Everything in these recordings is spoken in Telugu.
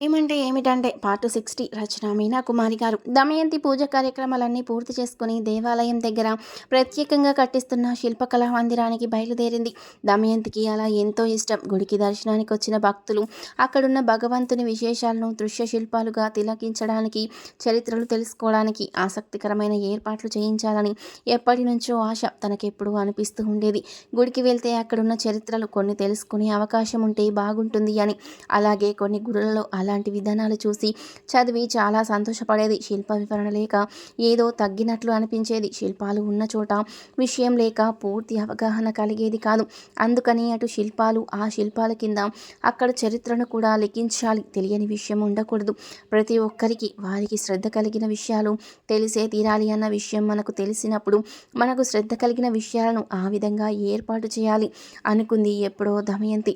ఏమంటే ఏమిటంటే పార్ట్ సిక్స్టీ రచన మీనా కుమారి గారు. దమయంతి పూజ కార్యక్రమాలన్నీ పూర్తి చేసుకుని దేవాలయం దగ్గర ప్రత్యేకంగా కట్టిస్తున్న శిల్పకళా మందిరానికి బయలుదేరింది. దమయంతికి అలా ఎంతో ఇష్టం. గుడికి దర్శనానికి వచ్చిన భక్తులు అక్కడున్న భగవంతుని విశేషాలను దృశ్య శిల్పాలుగా తిలకించడానికి చరిత్రలు తెలుసుకోవడానికి ఆసక్తికరమైన ఏర్పాట్లు చేయించాలని ఎప్పటి నుంచో ఆశ తనకెప్పుడు అనిపిస్తూ ఉండేది. గుడికి వెళ్తే అక్కడున్న చరిత్రలు కొన్ని తెలుసుకునే అవకాశం ఉంటే బాగుంటుంది అని. అలాగే కొన్ని గుడులలో అలాంటి విధానాలు చూసి చదివి చాలా సంతోషపడేది. శిల్ప వివరణ లేక ఏదో తగ్గినట్లు అనిపించేది. శిల్పాలు ఉన్న చోట విషయం లేక పూర్తి అవగాహన కలిగేది కాదు. అందుకని అటు శిల్పాలు ఆ శిల్పాల కింద అక్కడ చరిత్రను కూడా లెక్కించాలి తెలియని విషయం ఉండకూడదు. ప్రతి ఒక్కరికి వారికి శ్రద్ధ కలిగిన విషయాలు తెలిసే తీరాలి అన్న విషయం మనకు తెలిసినప్పుడు మనకు శ్రద్ధ కలిగిన విషయాలను ఆ విధంగా ఏర్పాటు చేయాలి అనుకుంది ఎప్పుడో దమయంతి.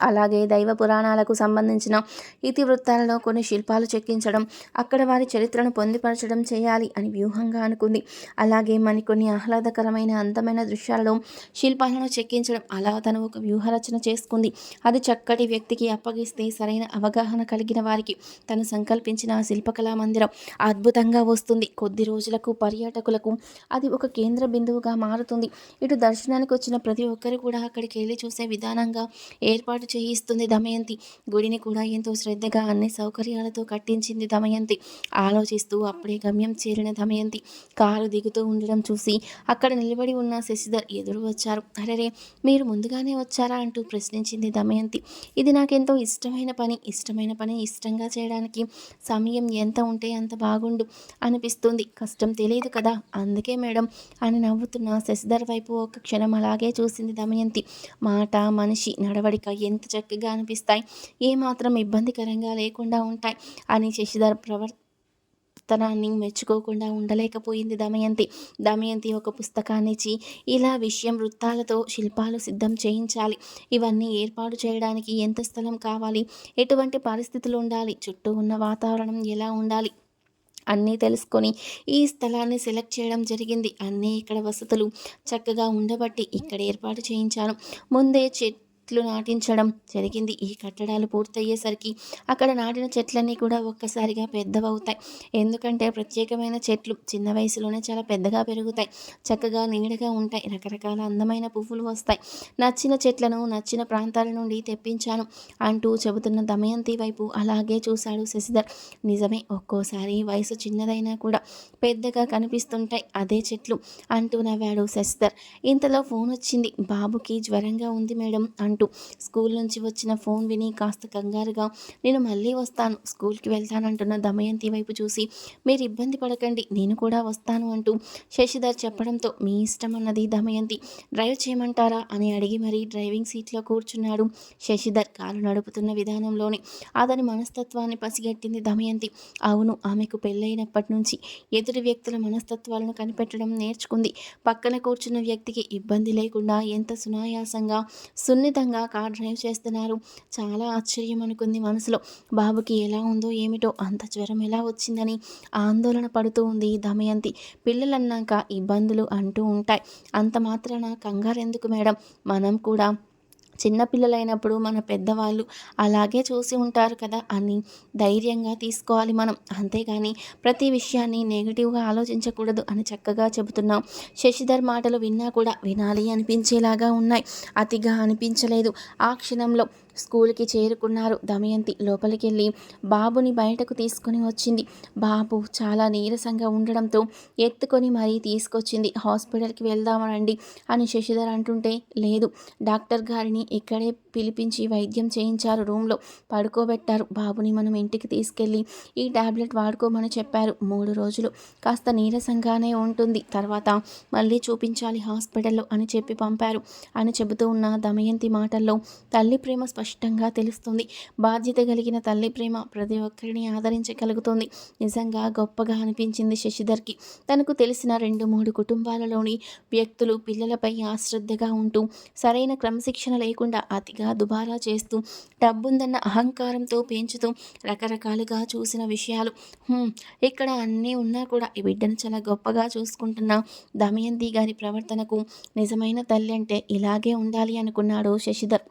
అలాగే దైవ పురాణాలకు సంబంధించిన ఇతివృత్తాలలో కొన్ని శిల్పాలు చెక్కించడం అక్కడ వారి చరిత్రను పొందిపరచడం చేయాలి అని వ్యూహంగా అనుకుంది. అలాగే మరికొన్ని ఆహ్లాదకరమైన అందమైన దృశ్యాలలో శిల్పాలను చెక్కించడం అలా తను ఒక వ్యూహరచన చేసుకుంది. అది చక్కటి వ్యక్తికి అప్పగిస్తే సరైన అవగాహన కలిగిన వారికి తను సంకల్పించిన శిల్పకళా మందిరం అద్భుతంగా వస్తుంది. కొద్ది రోజులకు పర్యాటకులకు అది ఒక కేంద్ర బిందువుగా మారుతుంది. ఇటు దర్శనానికి వచ్చిన ప్రతి ఒక్కరు కూడా అక్కడికి వెళ్ళి చూసే విధానంగా ఏర్పాటు చేయిస్తుంది దమయంతి. గుడిని కూడా ఎంతో శ్రద్ధగా అన్ని సౌకర్యాలతో కట్టించింది దమయంతి. ఆలోచిస్తూ అప్పుడే గమ్యం చేరిన దమయంతి. కారు దిగుతూ ఉండడం చూసి అక్కడ నిలబడి ఉన్న శశిధర్ ఎదురు వచ్చారు. అరే మీరు ముందుగానే వచ్చారా అంటూ ప్రశ్నించింది దమయంతి. ఇది నాకెంతో ఇష్టమైన పని. ఇష్టమైన పని ఇష్టంగా చేయడానికి సమయం ఎంత ఉంటే అంత బాగుండు అనిపిస్తుంది. కష్టం తెలియదు కదా. అందుకే మేడం అని నవ్వుతున్న శశిధర్ వైపు ఒక క్షణం అలాగే చూసింది దమయంతి. మాట మనిషి నడవడిక ఎంత ఎంత చక్కగా అనిపిస్తాయి ఏమాత్రం ఇబ్బందికరంగా లేకుండా ఉంటాయి అని శశిధర్ ప్రవర్తనాన్ని మెచ్చుకోకుండా ఉండలేకపోయింది దమయంతి. దమయంతి ఒక పుస్తకాన్ని ఇచ్చి ఇలా విషయం వృత్తాలతో శిల్పాలు సిద్ధం చేయించాలి. ఇవన్నీ ఏర్పాటు చేయడానికి ఎంత స్థలం కావాలి? ఎటువంటి పరిస్థితులు ఉండాలి? చుట్టూ ఉన్న వాతావరణం ఎలా ఉండాలి? అన్నీ తెలుసుకొని ఈ స్థలాన్ని సెలెక్ట్ చేయడం జరిగింది. అన్నీ ఇక్కడ వసతులు చక్కగా ఉండబట్టి ఇక్కడ ఏర్పాటు చేయించాను. ముందే చెట్ చెట్లు నాటించడం జరిగింది. ఈ కట్టడాలు పూర్తయ్యేసరికి అక్కడ నాటిన చెట్లన్నీ కూడా ఒక్కసారిగా పెద్దవవుతాయి. ఎందుకంటే ప్రత్యేకమైన చెట్లు చిన్న వయసులోనే చాలా పెద్దగా పెరుగుతాయి. చక్కగా నీడగా ఉంటాయి. రకరకాల అందమైన పువ్వులు వస్తాయి. నచ్చిన చెట్లను నచ్చిన ప్రాంతాల నుండి తెప్పించాను అంటూ చెబుతున్న దమయంతి వైపు అలాగే చూశాడు శశిధర్. నిజమే ఒక్కోసారి వయసు చిన్నదైనా కూడా పెద్దగా కనిపిస్తుంటాయి అదే చెట్లు అంటూ నవ్వాడు శశిధర్. ఇంతలో ఫోన్ వచ్చింది. బాబుకి జ్వరంగా ఉంది మేడం అంటూ అంటూ స్కూల్ నుంచి వచ్చిన ఫోన్ విని కాస్త కంగారుగా నేను మళ్ళీ వస్తాను స్కూల్కి వెళ్తానంటున్న దమయంతి వైపు చూసి మీరు ఇబ్బంది పడకండి నేను కూడా వస్తాను అంటూ శశిధర్ చెప్పడంతో మీ ఇష్టం అన్నది దమయంతి డ్రైవ్ చేయమంటారా? అని అడిగి మరీ డ్రైవింగ్ సీట్లో కూర్చున్నాడు శశిధర్ కారు నడుపుతున్న విధానంలోనే. అతని మనస్తత్వాన్ని పసిగట్టింది దమయంతి. అవును ఆమెకు పెళ్ళైనప్పటి నుంచి ఎదుటి వ్యక్తుల మనస్తత్వాలను కనిపెట్టడం నేర్చుకుంది. పక్కన కూర్చున్న వ్యక్తికి ఇబ్బంది లేకుండా ఎంత సునాయాసంగా సున్నితంగా వేగంగా కార్ డ్రైవ్ చేస్తున్నారు. చాలా ఆశ్చర్యం అనుకుంది మనసులో. బాబుకి ఎలా ఉందో ఏమిటో అంత జ్వరం ఎలా వచ్చిందని ఆందోళన పడుతూ ఉంది దమయంతి. పిల్లలన్నాక ఇబ్బందులు అంటూ ఉంటాయి. అంత మాత్రాన కంగారు ఎందుకు మేడం? మనం కూడా చిన్నపిల్లలైనప్పుడు మన పెద్దవాళ్ళు అలాగే చూసి ఉంటారు కదా అని ధైర్యంగా తీసుకోవాలి మనం. అంతేగాని ప్రతి విషయాన్ని నెగిటివ్గా ఆలోచించకూడదు అని చక్కగా చెబుతున్నాం. శశిధర్ మాటలు విన్నా కూడా వినాలి అనిపించేలాగా ఉన్నాయి. అతిగా అనిపించలేదు. ఆ క్షణంలో స్కూల్కి చేరుకున్నారు. దమయంతి లోపలికి వెళ్ళి బాబుని బయటకు తీసుకొని వచ్చింది. బాబు చాలా నీరసంగా ఉండడంతో ఎత్తుకొని మరీ తీసుకొచ్చింది. హాస్పిటల్కి వెళ్దామనండి అని శశిధర్ అంటుంటే లేదు డాక్టర్ గారిని ఇక్కడే పిలిపించి వైద్యం చేయించారు. రూమ్లో పడుకోబెట్టారు. బాబుని మనం ఇంటికి తీసుకెళ్ళి ఈ టాబ్లెట్ వాడుకోమని చెప్పారు. మూడు రోజులు కాస్త నీరసంగానే ఉంటుంది. తర్వాత మళ్ళీ చూపించాలి హాస్పిటల్లో అని చెప్పి పంపారు. అని చెబుతూ ఉన్న దమయంతి మాటల్లో తల్లి ప్రేమ స్పష్టంగా తెలుస్తుంది. బాధ్యత కలిగిన తల్లి ప్రేమ ప్రతి ఒక్కరిని ఆదరించగలుగుతుంది. నిజంగా గొప్పగా అనిపించింది శశిధర్కి. తనకు తెలిసిన రెండు మూడు కుటుంబాలలోని వ్యక్తులు పిల్లలపై ఆశ్రద్ధగా ఉంటూ సరైన క్రమశిక్షణ లేకుండా అతిగా దుబారా చేస్తూ డబ్బుందన్న అహంకారంతో పెంచుతూ రకరకాలుగా చూసిన విషయాలు. ఇక్కడ అన్నీ ఉన్నా కూడా ఈ బిడ్డను చాలా గొప్పగా చూసుకుంటున్న. దమయంతి గారి ప్రవర్తనకు నిజమైన తల్లి అంటే ఇలాగే ఉండాలి అనుకున్నాడు శశిధర్.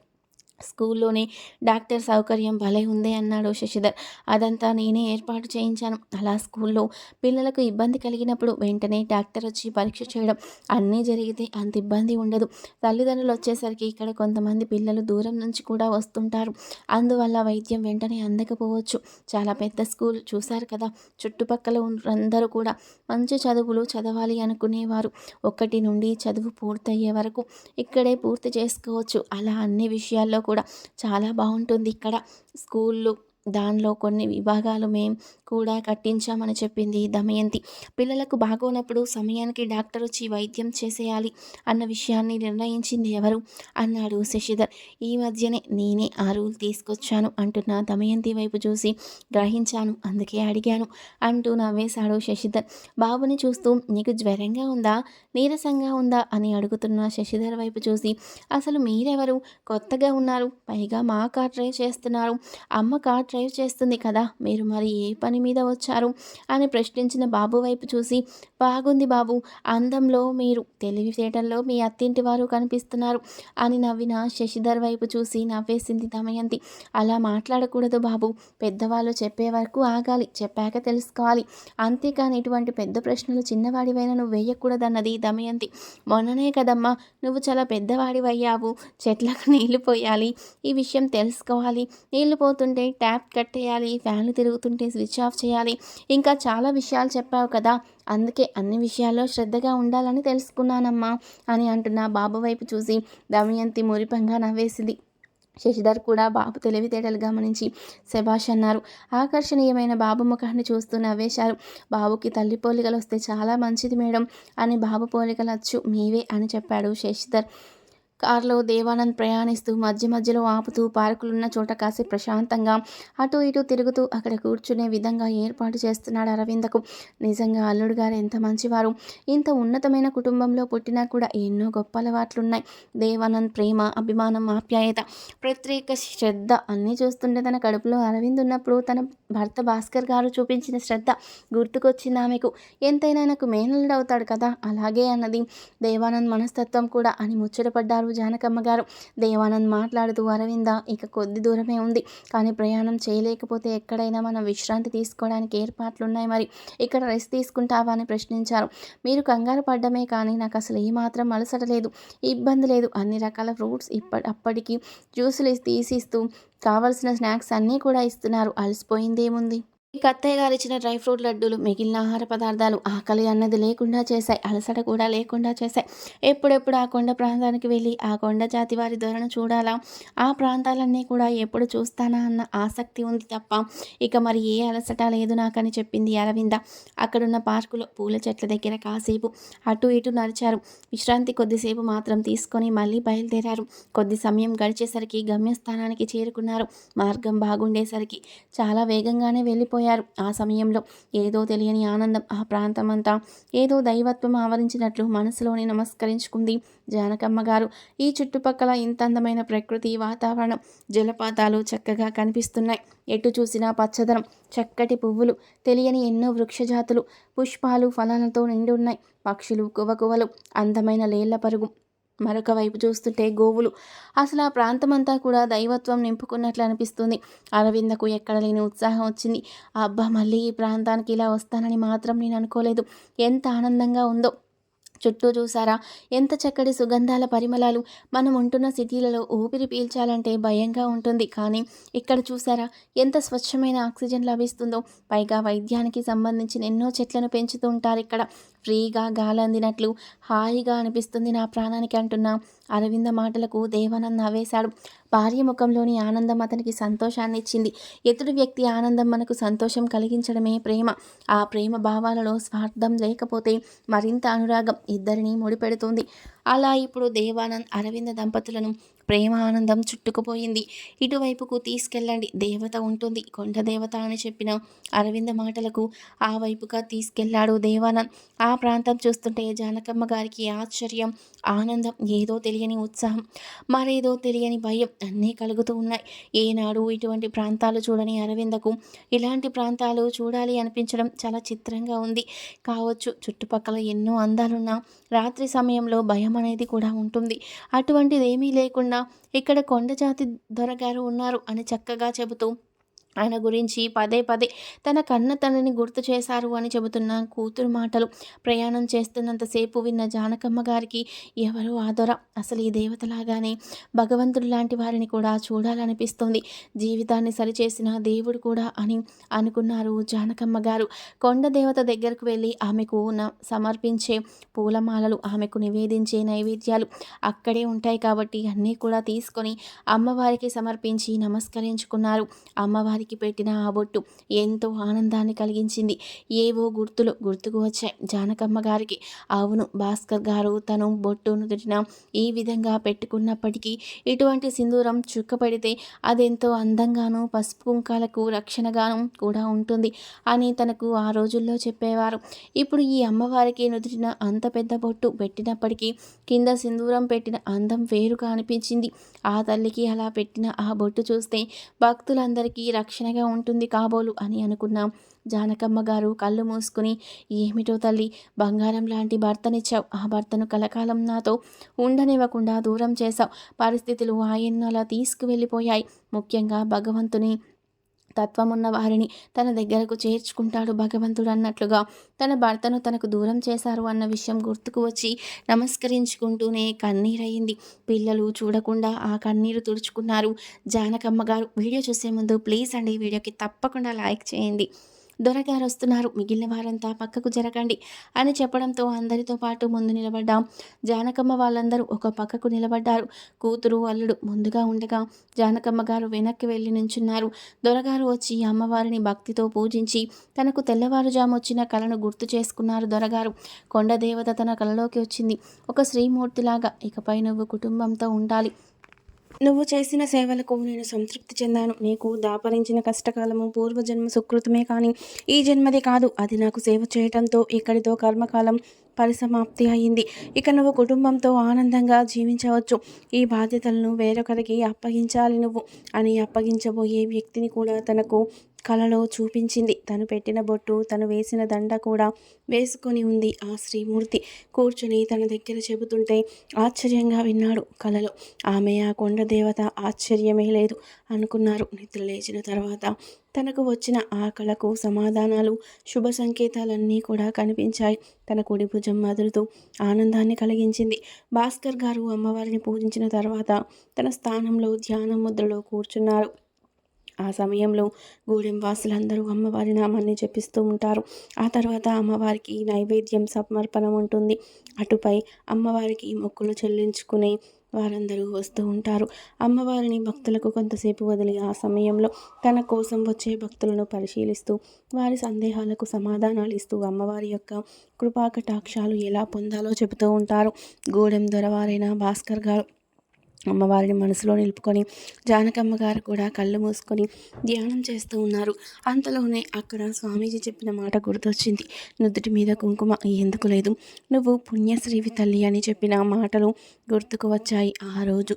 స్కూల్లోనే డాక్టర్ సౌకర్యం భలే ఉంది అన్నాడు శశిధర్. అదంతా నేనే ఏర్పాటు చేయించాను. అలా స్కూల్లో పిల్లలకు ఇబ్బంది కలిగినప్పుడు వెంటనే డాక్టర్ వచ్చి పరీక్ష చేయడం అన్నీ జరిగితే అంత ఇబ్బంది ఉండదు. తల్లిదండ్రులు వచ్చేసరికి ఇక్కడ కొంతమంది పిల్లలు దూరం నుంచి కూడా వస్తుంటారు. అందువల్ల వైద్యం వెంటనే అందకపోవచ్చు. చాలా పెద్ద స్కూల్ చూశారు కదా. చుట్టుపక్కల అందరూ కూడా మంచి చదువులు చదవాలి అనుకునేవారు. ఒకటి నుండి చదువు పూర్తయ్యే వరకు ఇక్కడే పూర్తి చేసుకోవచ్చు. అలా అన్ని విషయాల్లో కూడా చాలా బాగుంటుంది ఇక్కడ. స్కూళ్ళు దానిలో కొన్ని విభాగాలు మేం కూడా కట్టించామని చెప్పింది దమయంతి. పిల్లలకు బాగోనప్పుడు సమయానికి డాక్టర్ వచ్చి వైద్యం చేసేయాలి అన్న విషయాన్ని నిర్ణయించింది ఎవరు? అన్నాడు శశిధర్. ఈ మధ్యనే నేనే ఆ రూల్ తీసుకొచ్చాను అంటున్న దమయంతి వైపు చూసి గ్రహించాను. అందుకే అడిగాను అంటూ నవ్వేశాడు శశిధర్. బాబుని చూస్తూ నీకు జ్వరంగా ఉందా? నీరసంగా ఉందా? అని అడుగుతున్న శశిధర్ వైపు చూసి అసలు మీరెవరు? కొత్తగా ఉన్నారు. పైగా మా కార్ డ్రైవ్ చేస్తున్నారు. అమ్మ కార్ డ్రైవ్ చేస్తుంది కదా మీరు మరి ఏ పని మీద వచ్చారు? అని ప్రశ్నించిన బాబు వైపు చూసి బాగుంది బాబు అందంలో మీరు తెలివితేటల్లో మీ అత్తింటి వారు కనిపిస్తున్నారు అని నవ్విన శశిధర్ వైపు చూసి నవ్వేసింది దమయంతి. అలా మాట్లాడకూడదు బాబు పెద్దవాళ్ళు చెప్పే వరకు ఆగాలి చెప్పాక తెలుసుకోవాలి. అంతేకాని ఇటువంటి పెద్ద ప్రశ్నలు చిన్నవాడివైనా నువ్వు వేయకూడదన్నది దమయంతి. మొన్ననే కదమ్మా నువ్వు చాలా పెద్దవాడివయ్యావు చెట్లకు నీళ్ళు పోయాలి ఈ విషయం తెలుసుకోవాలి. నీళ్ళు పోతుంటే ట్యాప్ కట్టేయాలి ఫ్యాన్లు తిరుగుతుంటే స్విచ్ ఆఫ్ చేయాలి. ఇంకా చాలా విషయాలు చెప్పావు కదా. అందుకే అన్ని విషయాల్లో శ్రద్ధగా ఉండాలని తెలుసుకున్నానమ్మా అని అంటున్న బాబు వైపు చూసి దమయంతి మురిపంగా నవ్వేసింది. శశిధర్ కూడా బాబు తెలివితేటలు గమనించి శభాష్ అన్నారు. ఆకర్షణీయమైన బాబు ముఖాన్ని చూస్తూ నవ్వేశారు. బాబుకి తల్లి పోలికలు వస్తే చాలా మంచిది మేడం అని బాబు పోలికలు వచ్చు మీవే అని చెప్పాడు శశిధర్. కారులో దేవానంద్ ప్రయాణిస్తూ మధ్య మధ్యలో ఆపుతూ పార్కులున్న చోట కాసి ప్రశాంతంగా అటు ఇటు తిరుగుతూ అక్కడ కూర్చునే విధంగా ఏర్పాటు చేస్తున్నాడు అరవిందకు. నిజంగా అల్లుడు గారు ఎంత మంచివారు. ఇంత ఉన్నతమైన కుటుంబంలో పుట్టినా కూడా ఎన్నో గొప్ప అలవాట్లున్నాయి. దేవానంద్ ప్రేమ అభిమానం ఆప్యాయత ప్రత్యేక శ్రద్ధ అన్నీ చూస్తుంటే తన కడుపులో అరవింద్ ఉన్నప్పుడు తన భర్త భాస్కర్ గారు చూపించిన శ్రద్ధ గుర్తుకొచ్చింది ఆమెకు. ఎంతైనా నాకు మేనల్లుడు అవుతాడు కదా అలాగే అన్నది. దేవానంద్ మనస్తత్వం కూడా అని ముచ్చటపడ్డారు జానకమ్మ గారు. దేవానంద్ మాట్లాడుతూ అరవింద ఇక కొద్ది దూరమే ఉంది. కానీ ప్రయాణం చేయలేకపోతే ఎక్కడైనా మనం విశ్రాంతి తీసుకోవడానికి ఏర్పాట్లున్నాయి మరి. ఇక్కడ రెస్ట్ తీసుకుంటావా? అని ప్రశ్నించారు. మీరు కంగారు పడ్డమే కానీ నాకు అసలు ఏమాత్రం అలసట లేదు. ఇబ్బంది లేదు. అన్ని రకాల ఫ్రూట్స్ ఇప్పటి అప్పటికి జ్యూసులు తీసిస్తూ కావలసిన స్నాక్స్ అన్నీ కూడా ఇస్తున్నారు. అలసిపోయిందేముంది? ఇక అత్తయ్య గారు ఇచ్చిన డ్రై ఫ్రూట్ లడ్డూలు మిగిలిన ఆహార పదార్థాలు ఆకలి అన్నది లేకుండా చేశాయి అలసట కూడా లేకుండా చేశాయి. ఎప్పుడెప్పుడు ఆ కొండ ప్రాంతానికి వెళ్ళి ఆ కొండ జాతి వారి ధోరణ చూడాలా? ఆ ప్రాంతాలన్నీ కూడా ఎప్పుడు చూస్తానా అన్న ఆసక్తి ఉంది తప్ప ఇక మరి ఏ అలసట లేదు నాకని చెప్పింది అరవింద. అక్కడున్న పార్కులో పూల చెట్ల దగ్గర కాసేపు అటు ఇటు నడిచారు. విశ్రాంతి కొద్దిసేపు మాత్రం తీసుకొని మళ్ళీ బయలుదేరారు. కొద్ది సమయం గడిచేసరికి గమ్యస్థానానికి చేరుకున్నారు. మార్గం బాగుండేసరికి చాలా వేగంగానే వెళ్ళిపోయి అయిపోయారు ఆ సమయంలో ఏదో తెలియని ఆనందం ఆ ప్రాంతమంతా ఏదో దైవత్వం ఆవరించినట్లు మనసులోని నమస్కరించుకుంది జానకమ్మ గారు. ఈ చుట్టుపక్కల ఇంత అందమైన ప్రకృతి వాతావరణం జలపాతాలు చక్కగా కనిపిస్తున్నాయి. ఎటు చూసినా పచ్చదనం చక్కటి పువ్వులు తెలియని ఎన్నో వృక్షజాతులు పుష్పాలు ఫలాలతో నిండి ఉన్నాయి పక్షులు కువకువలు అందమైన లేళ్ళ పరుగు మరొక వైపు చూస్తుంటే గోవులు. అసలు ఆ ప్రాంతమంతా కూడా దైవత్వం నింపుకున్నట్లు అనిపిస్తుంది. అరవిందకు ఎక్కడ లేని ఉత్సాహం వచ్చింది. అబ్బా మళ్ళీ ఈ ప్రాంతానికి ఇలా వస్తానని మాత్రం నేను అనుకోలేదు. ఎంత ఆనందంగా ఉందో. చుట్టూ చూసారా ఎంత చక్కటి సుగంధాల పరిమళాలు. మనం ఉంటున్న సిటీలలో ఊపిరి పీల్చాలంటే భయంగా ఉంటుంది. కానీ ఇక్కడ చూసారా ఎంత స్వచ్ఛమైన ఆక్సిజన్ లభిస్తుందో. పైగా వైద్యానికి సంబంధించిన ఎన్నో చెట్లను పెంచుతూ ఉంటారు ఇక్కడ. ఫ్రీగా గాలి అందినట్లు హాయిగా అనిపిస్తుంది నా ప్రాణానికి అంటున్న అరవింద మాటలకు దేవానంద్ నవ్వేశాడు భార్య ముఖంలోని ఆనందం అతనికి సంతోషాన్ని ఇచ్చింది. ఎదుటి వ్యక్తి ఆనందం మనకు సంతోషం కలిగించడమే ప్రేమ. ఆ ప్రేమ భావాలలో స్వార్థం లేకపోతే మరింత అనురాగం. ఇద్దరిని ముడిపెడుతుంది. అలా ఇప్పుడు దేవానంద్ అరవింద దంపతులను ప్రేమ ఆనందం చుట్టుకుపోయింది. ఇటువైపుకు తీసుకెళ్ళండి. దేవత ఉంటుంది. కొండ దేవత అని చెప్పిన అరవింద మాటలకు ఆ వైపుగా తీసుకెళ్ళాడు దేవానంద్ ఆ ప్రాంతం చూస్తుంటే జానకమ్మ గారికి ఆశ్చర్యం ఆనందం ఏదో తెలియని ఉత్సాహం మరేదో తెలియని భయం అన్నీ కలుగుతూ ఉన్నాయి. ఏనాడు ఇటువంటి ప్రాంతాలు చూడని అరవిందకు ఇలాంటి ప్రాంతాలు చూడాలి అనిపించడం చాలా చిత్రంగా ఉంది. కావచ్చు చుట్టుపక్కల ఎన్నో అందాలున్నా రాత్రి సమయంలో భయం అనేది కూడా ఉంటుంది. అటువంటిది ఏమీ లేకుండా ఇక్కడ కొండజాతి దొరగారు ఉన్నారు అని చక్కగా చెబుతూ ఆయన గురించి పదే పదే తన కన్న తనని గుర్తు చేశారు అని చెబుతున్న కూతురు మాటలు ప్రయాణం చేస్తున్నంతసేపు విన్న జానకమ్మ గారికి ఎవరు ఆదర? అసలు ఈ దేవతలాగానే భగవంతుడు లాంటి వారిని కూడా చూడాలనిపిస్తుంది. జీవితాన్ని సరిచేసిన దేవుడు కూడా అని అనుకున్నారు జానకమ్మ గారు. కొండ దేవత దగ్గరకు వెళ్ళి ఆమెకు సమర్పించే పూలమాలలు ఆమెకు నివేదించే నైవేద్యాలు అక్కడే ఉంటాయి కాబట్టి అన్నీ కూడా తీసుకొని అమ్మవారికి సమర్పించి నమస్కరించుకున్నారు. అమ్మవారి వారికి పెట్టిన ఆ బొట్టు ఎంతో ఆనందాన్ని కలిగించింది. ఏవో గుర్తులు గుర్తుకు వచ్చాయి. జానకమ్మ గారికి అవును భాస్కర్ గారు తను బొట్టు నుదిటిన ఈ విధంగా పెట్టుకున్నప్పటికీ ఇటువంటి సింధూరం చుక్కపడితే అదెంతో అందంగాను పసుపు కుంకాలకు రక్షణగాను కూడా ఉంటుంది అని తనకు ఆ రోజుల్లో చెప్పేవారు. ఇప్పుడు ఈ అమ్మవారికి నుదిటిన అంత పెద్ద బొట్టు పెట్టినప్పటికీ కింద సింధూరం పెట్టిన అందం వేరుగా అనిపించింది. ఆ తల్లికి అలా పెట్టిన ఆ బొట్టు చూస్తే భక్తులందరికీ రక్షణ రక్షణగా ఉంటుంది కాబోలు అని అనుకున్నాం జానకమ్మ గారు కళ్ళు మూసుకుని ఏమిటో తల్లి బంగారం లాంటి భర్తనిచ్చావు. ఆ భర్తను కలకాలం నాతో ఉండనివ్వకుండా దూరం చేశావు. పరిస్థితులు ఆయన్ను అలా తీసుకువెళ్ళిపోయాయి. ముఖ్యంగా భగవంతుని తత్వమున్న వారిని తన దగ్గరకు చేర్చుకుంటాడు భగవంతుడు అన్నట్లుగా తన భర్తను తనకు దూరం చేశారు అన్న విషయం గుర్తుకు వచ్చి నమస్కరించుకుంటూనే కన్నీరయింది పిల్లలు చూడకుండా ఆ కన్నీరు తుడుచుకున్నారు. జానకమ్మ గారు వీడియో చూసే ముందు ప్లీజ్ అండి వీడియోకి తప్పకుండా లైక్ చేయండి. దొరగారు వస్తున్నారు. మిగిలిన వారంతా పక్కకు జరగండి అని చెప్పడంతో అందరితో పాటు ముందు నిలబడ్డాం. జానకమ్మ వాళ్ళందరూ ఒక పక్కకు నిలబడ్డారు. కూతురు అల్లుడు ముందుగా ఉండగా జానకమ్మ గారు వెనక్కి వెళ్ళి నించున్నారు. దొరగారు వచ్చి అమ్మవారిని భక్తితో పూజించి తనకు తెల్లవారుజాము వచ్చిన కళను గుర్తు చేసుకున్నారు దొరగారు. కొండదేవత తన కళలోకి వచ్చింది. ఒక శ్రీమూర్తిలాగా ఇకపై నువ్వు కుటుంబంతో ఉండాలి. నువ్వు చేసిన సేవలకు నేను సంతృప్తి చెందాను. నీకు దాపరించిన కష్టకాలము పూర్వజన్మ సుకృతమే కానీ ఈ జన్మది కాదు. అది నాకు సేవ చేయటంతో ఇక్కడితో కర్మకాలం పరిసమాప్తి అయింది. ఇక నువ్వు కుటుంబంతో ఆనందంగా జీవించవచ్చు. ఈ బాధ్యతలను వేరొకరికి అప్పగించాలి నువ్వు అని అప్పగించబోయే వ్యక్తిని కూడా తనకు కలలో చూపించింది. తను పెట్టిన బొట్టు తను వేసిన దండ కూడా వేసుకొని ఉంది ఆ శ్రీమూర్తి. కూర్చుని తన దగ్గర చెబుతుంటే ఆశ్చర్యంగా విన్నాడు కలలో. ఆమె ఆ కొండ దేవత ఆశ్చర్యమే లేదు అనుకున్నారు. నిద్ర లేచిన తర్వాత తనకు వచ్చిన ఆ కళకు సమాధానాలు శుభ సంకేతాలన్నీ కూడా కనిపించాయి. తన కుడి భుజం మదులుతూ ఆనందాన్ని కలిగించింది. భాస్కర్ గారు అమ్మవారిని పూజించిన తర్వాత తన స్థానంలో ధ్యాన ముద్రలో కూర్చున్నారు. ఆ సమయంలో గూడెం వాసులందరూ అమ్మవారి నామాన్ని జపిస్తూ ఉంటారు. ఆ తర్వాత అమ్మవారికి నైవేద్యం సమర్పణ ఉంటుంది. అటుపై అమ్మవారికి మొక్కులు చెల్లించుకునే వారందరూ వస్తూ ఉంటారు. అమ్మవారిని భక్తులకు కొంతసేపు వదిలి ఆ సమయంలో తన కోసం వచ్చే భక్తులను పరిశీలిస్తూ వారి సందేహాలకు సమాధానాలు ఇస్తూ అమ్మవారి యొక్క కృపాకటాక్షాలు ఎలా పొందాలో చెబుతూ ఉంటారు. గూడెం దొరవారైన భాస్కర్ గారు అమ్మవారిని మనసులో నిలుపుకొని జానకమ్మ గారు కూడా కళ్ళు మూసుకొని ధ్యానం చేస్తూ ఉన్నారు. అంతలోనే అక్కడ స్వామీజీ చెప్పిన మాట గుర్తొచ్చింది. నుదుటి మీద కుంకుమ ఎందుకు లేదు? నువ్వు పుణ్యశ్రీవి తల్లి అని చెప్పిన మాటలు గుర్తుకు వచ్చాయి ఆ రోజు.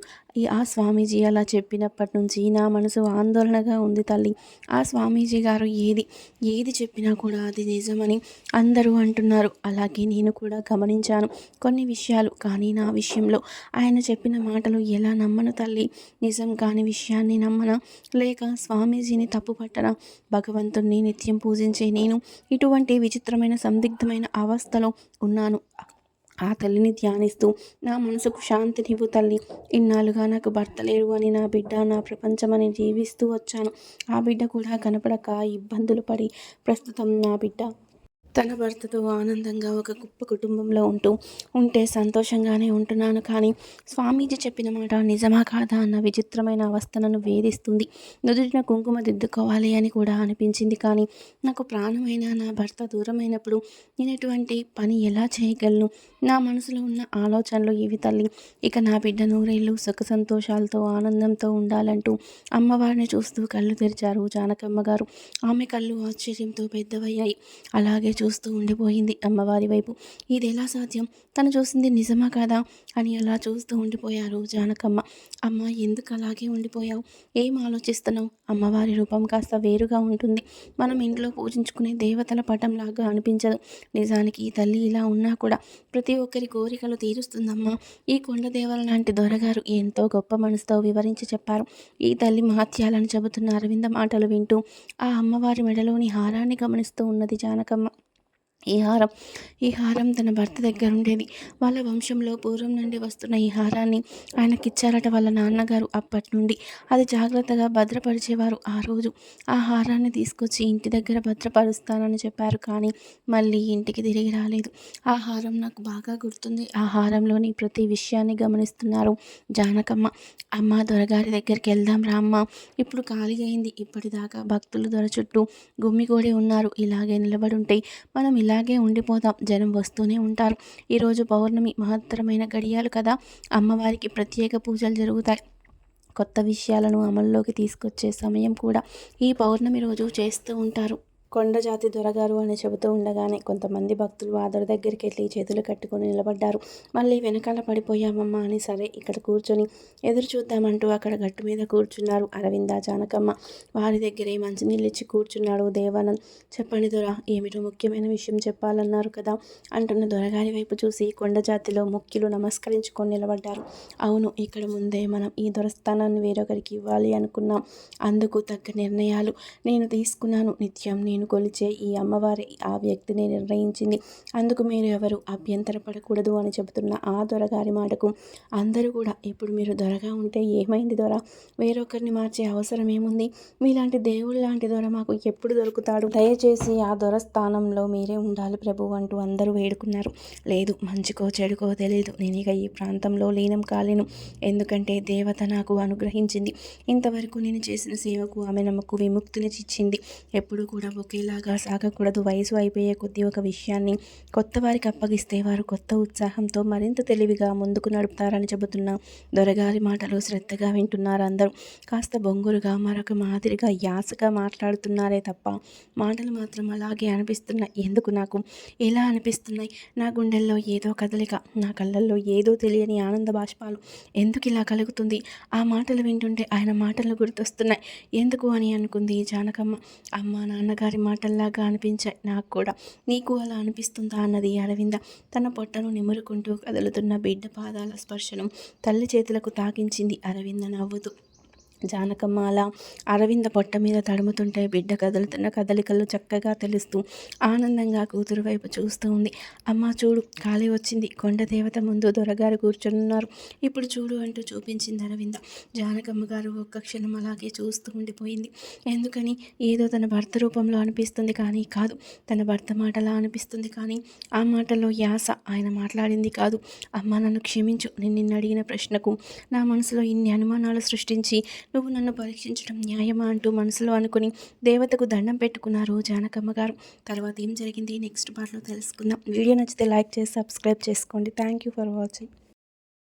ఆ స్వామీజీ అలా చెప్పినప్పటి నుంచి నా మనసు ఆందోళనగా ఉంది తల్లి. ఆ స్వామీజీ గారు ఏది ఏది చెప్పినా కూడా అది నిజమని అందరూ అంటున్నారు. అలాగే నేను కూడా గమనించాను కొన్ని విషయాలు. కానీ నా విషయంలో ఆయన చెప్పిన మాటలు ఎలా నమ్మను తల్లి? నిజం కాని విషయాన్ని నమ్మనా? లేక స్వామీజీని తప్పుపట్టనా భగవంతుణ్ణి నిత్యం పూజించే నేను ఇటువంటి విచిత్రమైన సందిగ్ధమైన అవస్థలో ఉన్నాను. ఆ తల్లిని ధ్యానిస్తూ నా మనసుకు శాంతినివ్వు తల్లి. ఇన్నాళ్ళుగా నాకు భర్త లేరు అని నా బిడ్డ నా ప్రపంచమని జీవిస్తూ వచ్చాను. ఆ బిడ్డ కూడా కనపడక ఇబ్బందులు పడి ప్రస్తుతం నా బిడ్డ తన భర్తతో ఆనందంగా ఒక గొప్ప కుటుంబంలో ఉంటూ ఉంటే సంతోషంగానే ఉంటున్నాను. కానీ స్వామీజీ చెప్పిన మాట నిజమా కాదా అన్న విచిత్రమైన అవస్థ నన్ను వేధిస్తుంది. నుదుటిన కుంకుమ దిద్దుకోవాలి అని కూడా అనిపించింది. కానీ నాకు ప్రాణమైన నా భర్త దూరమైనప్పుడు నేను ఎటువంటి పని ఎలా చేయగలను? నా మనసులో ఉన్న ఆలోచనలు ఇవి తల్లి. ఇక నా బిడ్డ నూరేళ్ళు సుఖ సంతోషాలతో ఆనందంతో ఉండాలంటూ అమ్మవారిని చూస్తూ కళ్ళు తెరిచారు జానకమ్మ గారు. ఆమె కళ్ళు ఆశ్చర్యంతో పెద్దవయ్యాయి. అలాగే చూస్తూ ఉండిపోయింది అమ్మవారి వైపు. ఇది ఎలా సాధ్యం? తను చూసింది నిజమా కాదా? అని అలా చూస్తూ ఉండిపోయారు జానకమ్మ. అమ్మ ఎందుకు అలాగే ఉండిపోయావు? ఏం ఆలోచిస్తున్నావు? అమ్మవారి రూపం కాస్త వేరుగా ఉంటుంది. మనం ఇంట్లో పూజించుకునే దేవతల పటంలాగా అనిపించదు. నిజానికి ఈ తల్లి ఇలా ఉన్నా కూడా ప్రతి ఒక్కరి కోరికలు తీరుస్తుందమ్మా. ఈ కొండదేవల లాంటి దొరగారు ఎంతో గొప్ప మనసుతో వివరించి చెప్పారు. ఈ తల్లి మహత్యాలను చెబుతున్న అరవింద మాటలు వింటూ ఆ అమ్మవారి మెడలోని హారాన్ని గమనిస్తూ ఉన్నది జానకమ్మ. ఈ హారం ఈ హారం తన భర్త దగ్గర ఉండేది. వాళ్ళ వంశంలో పూర్వం నుండి వస్తున్న ఈ హారాన్ని ఆయనకిచ్చారట వాళ్ళ నాన్నగారు అప్పటి నుండి. అది జాగ్రత్తగా భద్రపరిచేవారు ఆ రోజు. ఆ హారాన్ని తీసుకొచ్చి ఇంటి దగ్గర భద్రపరుస్తానని చెప్పారు కానీ మళ్ళీ ఇంటికి తిరిగి రాలేదు. ఆ హారం నాకు బాగా గుర్తుంది. ఆ హారంలోని ప్రతి విషయాన్ని గమనిస్తున్నారు. జానకమ్మ అమ్మ దొరగారి దగ్గరికి వెళ్దాం రామ్మ. ఇప్పుడు ఖాళీ అయింది. ఇప్పటిదాకా భక్తులు దొర చుట్టూ గుమ్మిగూడి ఉన్నారు. ఇలాగే నిలబడి ఉంటాయి మనం ఇలా ఇలాగే ఉండిపోతాం జనం వస్తూనే ఉంటారు. ఈరోజు పౌర్ణమి మహత్తరమైన గడియాలు కదా. అమ్మవారికి ప్రత్యేక పూజలు జరుగుతాయి. కొత్త విషయాలను అమల్లోకి తీసుకొచ్చే సమయం కూడా ఈ పౌర్ణమి రోజు చేస్తూ ఉంటారు. కొండజాతి దొరగారు అని చెబుతూ ఉండగానే కొంతమంది భక్తులు ఆదర దగ్గరికి వెళ్ళి చేతులు కట్టుకొని నిలబడ్డారు. మళ్ళీ వెనకాల పడిపోయామమ్మా అని సరే ఇక్కడ కూర్చొని ఎదురు చూద్దామంటూ అక్కడ గట్టు మీద కూర్చున్నారు అరవింద జానకమ్మ. వారి దగ్గరే మంచినీళ్ళు ఇచ్చి కూర్చున్నాడు దేవానంద్. చెప్పండి దొర ఏమిటో ముఖ్యమైన విషయం చెప్పాలన్నారు కదా అంటున్న దొరగారి వైపు చూసి కొండజాతిలో ముఖ్యులు నమస్కరించుకొని నిలబడ్డారు. అవును ఇక్కడ ముందే మనం ఈ దొరస్థానాన్ని వేరొకరికి ఇవ్వాలి అనుకున్నాం. అందుకు తగ్గ నిర్ణయాలు నేను తీసుకున్నాను. నిత్యం నేను నేను కొలిచే ఈ అమ్మవారి ఆ వ్యక్తిని నిర్ణయించింది. అందుకు మీరు ఎవరు అభ్యంతరపడకూడదు అని చెబుతున్న ఆ దొరగారి మాటకు అందరూ కూడా ఇప్పుడు మీరు దొరగా ఉంటే ఏమైంది దొర? వేరొకరిని మార్చే అవసరం ఏముంది? మీలాంటి దేవుడు లాంటి దొర మాకు ఎప్పుడు దొరుకుతాడు? దయచేసి ఆ దొర స్థానంలో మీరే ఉండాలి ప్రభు అంటూ అందరూ వేడుకున్నారు. లేదు మంచికో చెడుకో తెలియదు నేను ఇక ఈ ప్రాంతంలో లీనం కాలేను. ఎందుకంటే దేవత నాకు అనుగ్రహించింది. ఇంతవరకు నేను చేసిన సేవకు ఆమె నమ్మకు విముక్తినిచ్చింది ఎప్పుడు కూడా ఒక ఒకేలాగా సాగకూడదు. వయసు అయిపోయే కొద్దీ ఒక విషయాన్ని కొత్త వారికి అప్పగిస్తే వారు కొత్త ఉత్సాహంతో మరింత తెలివిగా ముందుకు నడుపుతారని చెబుతున్న దొరగారి మాటలు శ్రద్ధగా వింటున్నారు అందరూ. కాస్త బొంగురుగా మరొక మాదిరిగా యాసగా మాట్లాడుతున్నారే తప్ప మాటలు మాత్రం అలాగే అనిపిస్తున్నాయి ఎందుకు నాకు? ఎలా అనిపిస్తున్నాయి? నా గుండెల్లో ఏదో కదలిక నా కళ్ళల్లో ఏదో తెలియని ఆనంద బాష్పాలు. ఎందుకు ఇలా కలుగుతుంది? ఆ మాటలు వింటుంటే ఆయన మాటలు గుర్తొస్తున్నాయి. ఎందుకు అని అనుకుంది జానకమ్మ. అమ్మ నాన్నగారి మాటల్లాగా అనిపించాయి. నాకు కూడా. నీకు అలా అనిపిస్తుందా అన్నది అరవింద తన పొట్టను నిమురుకుంటూ కదులుతున్న బిడ్డ పాదాల స్పర్శనం తల్లి చేతులకు తాకించింది. అరవింద నవ్వుతూ జానకమ్మాల అరవింద పొట్ట మీద తడుముతుంటే బిడ్డ కదులుతున్న కదలికలు చక్కగా తెలుస్తూ ఆనందంగా కూతురు వైపు చూస్తూ ఉంది. అమ్మ చూడు ఖాళీ వచ్చింది. కొండ దేవత ముందు దొరగారు కూర్చున్నారు ఇప్పుడు చూడు అంటూ చూపించింది అరవింద. జానకమ్మ గారు ఒక్క క్షణం అలాగే చూస్తూ ఉండిపోయింది. ఎందుకని? ఏదో తన భర్త రూపంలో అనిపిస్తుంది కానీ కాదు. తన భర్త మాటలా అనిపిస్తుంది కానీ ఆ మాటలో యాస ఆయన మాట్లాడింది కాదు. అమ్మ నన్ను క్షమించు. నేను నిన్ను అడిగిన ప్రశ్నకు నా మనసులో ఇన్ని అనుమానాలు సృష్టించి నువ్వు నన్ను పరీక్షించడం న్యాయమా అంటూ మనసులో అనుకుని దేవతకు దండం పెట్టుకున్నారు జానకమ్మ గారు. తర్వాత ఏం జరిగింది? నెక్స్ట్ పార్ట్లో తెలుసుకుందాం. వీడియో నచ్చితే లైక్ చేసి సబ్స్క్రైబ్ చేసుకోండి. Thank you for watching